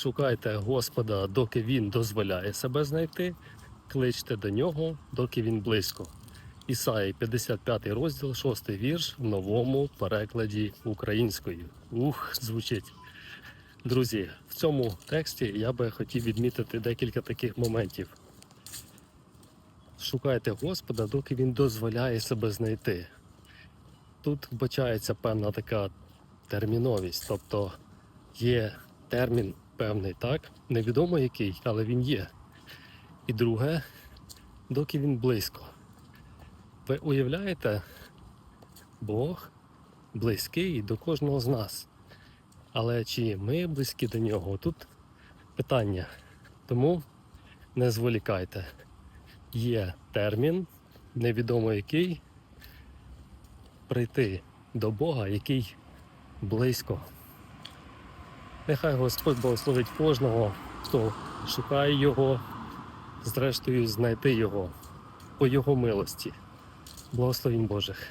Шукайте Господа, доки Він дозволяє себе знайти, кличте до нього, доки він близько. Ісаї 55 розділ, 6 вірш в новому перекладі українською. Ух, звучить. Друзі, в цьому тексті я би хотів відмітити декілька таких моментів. Шукайте Господа, доки він дозволяє себе знайти. Тут вбачається певна така терміновість, тобто є термін певний, так? Невідомо який, але він є. І друге, доки він близько. Ви уявляєте, Бог близький до кожного з нас. Але чи ми близькі до нього? Тут питання. Тому не зволікайте. Є термін, невідомо який, прийти до Бога, який близько. Нехай Господь благословить кожного, хто шукає Його, зрештою знайти Його по Його милості. Благословінь Божих.